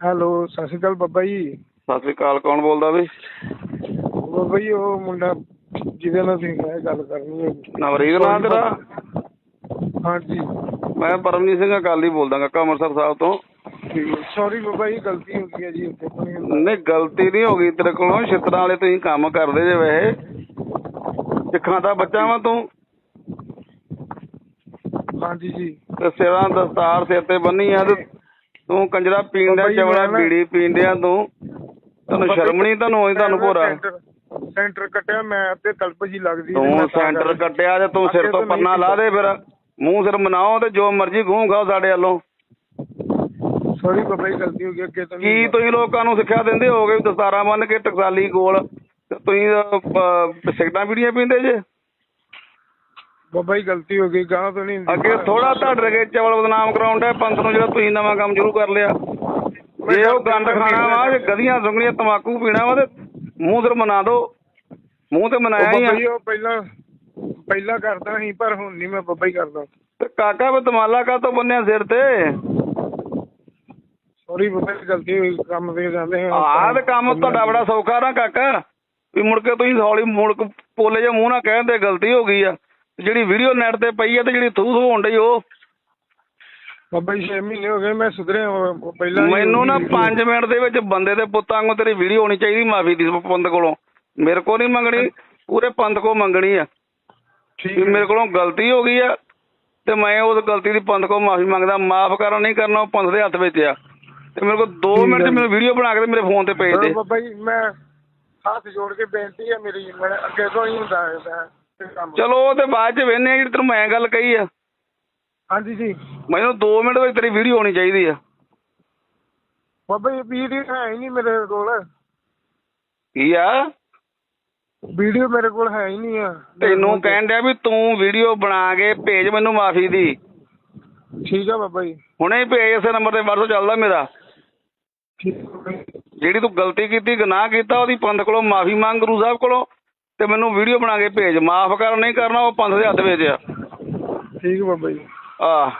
Hello ਸਤਿ ਸ਼੍ਰੀ ਅਕਾਲ ਬੱਬਾ ਜੀ। ਸਤਿ ਸ੍ਰੀ ਅਕਾਲ ਕੌਣ ਬੋਲਦਾ ਬਈ ਬੱਬਾ ਜੀ ਉਹ ਮੁੰਡਾ ਜਿਹਦੇ ਨਾਲ ਤੁਸੀਂ ਮੈਂ ਗੱਲ ਕਰਨੀ ਹੈ। ਨਵਰੀਤ ਨਾਂ ਤੇਰਾ? ਹਾਂਜੀ ਮੈਂ ਪਰਮਜੀਤ ਸਿੰਘ ਅਕਾਲੀ ਬੋਲਦਾ ਕਾਕਾ ਅੰਮ੍ਰਿਤਸਰ ਸਾਹਿਬ ਤੋਂ। ਸੌਰੀ ਬੱਬਾ ਜੀ ਗਲਤੀ ਹੋ ਗਈ ਹੈ ਜੀ ਉੱਥੇ ਹੁੰਦਾ। ਨਹੀਂ। ਗਲਤੀ ਨਹੀਂ ਹੋ ਗਈ ਤੇਰੇ ਕੋਲੋਂ। ਛਿੱਤਰਾਂ ਵਾਲੇ ਤੁਸੀਂ ਕੰਮ ਕਰਦੇ ਜੇ ਵੈਸੇ। ਸਿੱਖਾਂ ਦਾ ਬੱਚਾ ਵਾਂ ਤੂੰ। ਹਾਂਜੀ ਜੀ। ਤੇ ਸਿਰਾਂ ਦਸਤਾਰ ਸਿਰ ਤੇ ਬੰਨੀ ਆ ਤੇ ਤੂੰ ਕੰਜਰਾ ਪੀਣ ਦਾ ਬਾਬਾ ਜੀ, ਚਵੜਾ ਬੀੜੀ ਪੀਣ ਡਿਆ ਤੂੰ। ਤੈਨੂੰ ਸ਼ਰਮ ਨਹੀਂ ਤੁਹਾਨੂੰ ਹੋਈ ਤੁਹਾਨੂੰ ਭੋਰਾ? ਸੈਂਟਰ- ਕੱਟਿਆ ਮੈਂ ਤੇ ਤਲਪ ਜੀ ਲੱਗਦੀ ਤੇ ਸੈਂਟਰ ਕੱਟਿਆ ਤੇ ਤੂੰ ਸਿਰ ਤੋਂ ਪੰਨਾ ਲਾ ਦੇ ਫਿਰ। ਮੂੰਹ ਸਿਰ ਮਨਾਓ ਤੇ ਜੋ ਮਰਜ਼ੀ ਗੂੰ ਖਾਓ ਸਾਡੇ ਵੱਲੋਂ। ਸੌਰੀ ਬੱਬਾ ਜੀ ਗਲਤੀ ਹੋ ਗਈ ਅੱਗੇ ਤੋਂ ਕੀ ਤੁਸੀਂ ਲੋਕਾਂ ਨੂੰ ਸਿੱਖਿਆ ਦਿੰਦੇ ਹੋਗੇ ਦਸਤਾਰਾਂ ਬੰਨ ਕੇ ਟਕਸਾਲੀ ਕੋਲ? ਤੇ ਤੁਸੀਂ ਸਿਗਰਟਾਂ ਬੀੜੀਆਂ ਪੀਂਦੇ ਜੇ? ਬੱਬਾ ਜੀ ਗਲਤੀ ਹੋ ਗਈ ਗਾਂ ਤੋਂ ਨਹੀਂ। ਅੱਗੇ ਥੋੜਾ ਤੁਹਾਡੇ ਰਗੇ ਚਵਲ ਬਦਨਾਮ ਕਰਾਉਣ ਦਾ ਪੰਥ ਨੂੰ ਜਿਹੜਾ ਤੁਸੀਂ ਨਵਾਂ ਕੰਮ ਸ਼ੁਰੂ ਕਰ ਲਿਆ। ਜੇ ਉਹ ਗੰਦ ਖਾਣਾ ਵਾ ਜੇ ਗਧੀਆਂ ਸੁੰਗਣੀਆਂ ਤਮਾਕੂ ਪੀਣਾ ਵਾ ਤੇ ਮੂੰਹ ਸਿਰ ਮਨਾ ਦੋ। ਮੂੰਹ ਤੇ ਮਨਾਇਆ ਹੀ ਬੱਬਾ ਆ ਜੀ ਉਹ ਪਹਿਲਾਂ ਪਹਿਲਾਂ ਕਰਦਾ ਸੀ ਪਰ ਹੁਣ ਨਹੀਂ ਮੈਂ ਬੱਬਾ ਹੀ ਕਰਦਾ। ਤੇ ਕਾਕਾ ਵੀ ਤਮਾਲਾ ਕਾ ਤੋਂ ਬੰਨਿਆ ਸਿਰ ਤੇ? ਸੌਰੀ ਬੱਬਾ ਜੀ ਗਲਤੀ ਹੋਈ ਕੰਮ ਤੇ ਜਾਂਦੇ ਹਾਂ। ਆਹ ਤੇ ਕੰਮ ਤੁਹਾਡਾ ਬੜਾ ਸੌਖਾ ਨਾ ਕਾਕਾ ਵੀ ਮੁੜ ਕੇ ਤੁਸੀਂ ਹੌਲੀ ਮੁੜ ਕੇ ਪੋਲੇ ਜੇ ਮੂੰਹ ਨਾਲ ਕਹਿੰਦੇ ਗਲਤੀ ਹੋ ਗਈ ਆ। ਜਿਹੜੀ ਵੀਡੀਓ ਨੈਟ ਤੇ ਪਈ ਆ ਤੇ ਜਿਹੜੀ ਥੂ ਥੂ ਹੋਣ ਡਈ ਉਹ। ਬੱਬਾ ਜੀ 6 ਮਹੀਨੇ ਹੋ ਗਏ ਮੈਂ ਸੁਧਰਿਆ ਉਹ ਪਹਿਲਾਂ ਹੀ ਮੈਨੂੰ ਨਾ ਹੋਈ ਸੀ। 5 ਮਿੰਟ ਦੇ ਵਿੱਚ ਬੰਦੇ ਦੇ ਪੁੱਤਾਂ ਵਾਂਗੂ ਤੇਰੀ ਵੀਡੀਓ ਹੋਣੀ ਚਾਹੀਦੀ ਮਾਫੀ ਦੀ ਪੰਥ ਕੋਲੋਂ। ਮੇਰੇ ਕੋਲ ਨਹੀਂ ਮੰਗਣੀ ਪੂਰੇ ਪੰਥ ਕੋਲ ਮੰਗਣੀ ਆ। ਠੀਕ ਵੀ ਹੈ। ਮੇਰੇ ਕੋਲੋਂ ਗਲਤੀ ਹੋ ਗਈ ਆ ਤੇ ਮੈਂ ਉਸ ਗਲਤੀ ਦੀ ਪੰਥ ਕੋਲ ਮਾਫੀ ਮੰਗਦਾ ਮਾਫ ਕਰਨਾ ਨਹੀਂ ਕਰਨਾ ਉਹ ਪੰਥ ਦੇ ਹੱਥ ਵਿੱਚ ਆ। ਤੇ ਮੇਰੇ ਕੋਲ 2 ਠੀਕ ਮਿੰਟ ਹੈ। ਚ ਮੈਨੂੰ ਵੀਡੀਓ ਬਣਾ ਕੇ ਤੇ ਮੇਰੇ ਫੋਨ ਤੇ ਭੇਜ ਦੇ। ਬੱਬਾ ਜੀ ਮੈਂ ਹੱਥ ਜੋੜ ਕੇ ਬੇਨਤੀ ਹੈ ਮੇਰੀ ਮੈਂ ਅੱਗੇ ਤੋਂ ਹੀ ਹੁੰਦਾ ਹੈ ਚਲੋ ਉਹ ਤੇ ਬਾਅਦ ਚ ਵੇਖਨੇ ਆ ਜਿਹੜੀ ਤੈਨੂੰ ਮੈਂ ਗੱਲ ਕਹੀ ਆ। ਹਾਂਜੀ ਜੀ। ਮੈਨੂੰ 2 ਮਿੰਟ ਵਿੱਚ ਤੇਰੀ ਵੀਡੀਓ ਹੋਣੀ ਚਾਹੀਦੀ ਆ। ਬੱਬਾ ਜੀ ਵੀਡੀਓ ਹੈ ਹੀ ਨਹੀਂ ਮੇਰੇ ਕੋਲ। ਕੀ ਆ? ਵੀਡੀਓ ਮੇਰੇ ਕੋਲ ਹੈ ਹੀ ਨਹੀਂ ਆ। ਤੈਨੂੰ ਕਹਿਣ ਡਿਆ ਵੀ ਤੂੰ ਵੀਡੀਓ ਬਣਾ ਕੇ ਭੇਜ ਮੈਨੂੰ ਮਾਫੀ ਦੀ। ਠੀਕ ਆ ਬੱਬਾ ਜੀ। ਹੁਣੇ ਹੀ ਭੇਜ ਇਸੇ ਨੰਬਰ ਤੇ WhatsApp ਚੱਲਦਾ ਮੇਰਾ। ਜਿਹੜੀ ਤੂੰ ਗਲਤੀ ਕੀਤੀ ਗੁਨਾਹ ਕੀਤਾ ਉਹਦੀ ਪੰਥ ਕੋਲੋਂ ਮਾਫੀ ਮੰਗ ਗੁਰੂ ਸਾਹਿਬ ਕੋਲੋਂ। ਤੇ ਮੈਨੂੰ ਵੀਡੀਓ ਬਣਾ ਕੇ ਭੇਜ ਮਾਫ ਕਰ ਨਹੀਂ ਕਰਨਾ ਉਹ ਪੰਥ ਦੇ ਹੱਥ ਵਿੱਚ ਆ। ਠੀਕ ਬੱਬਾ ਜੀ। ਆ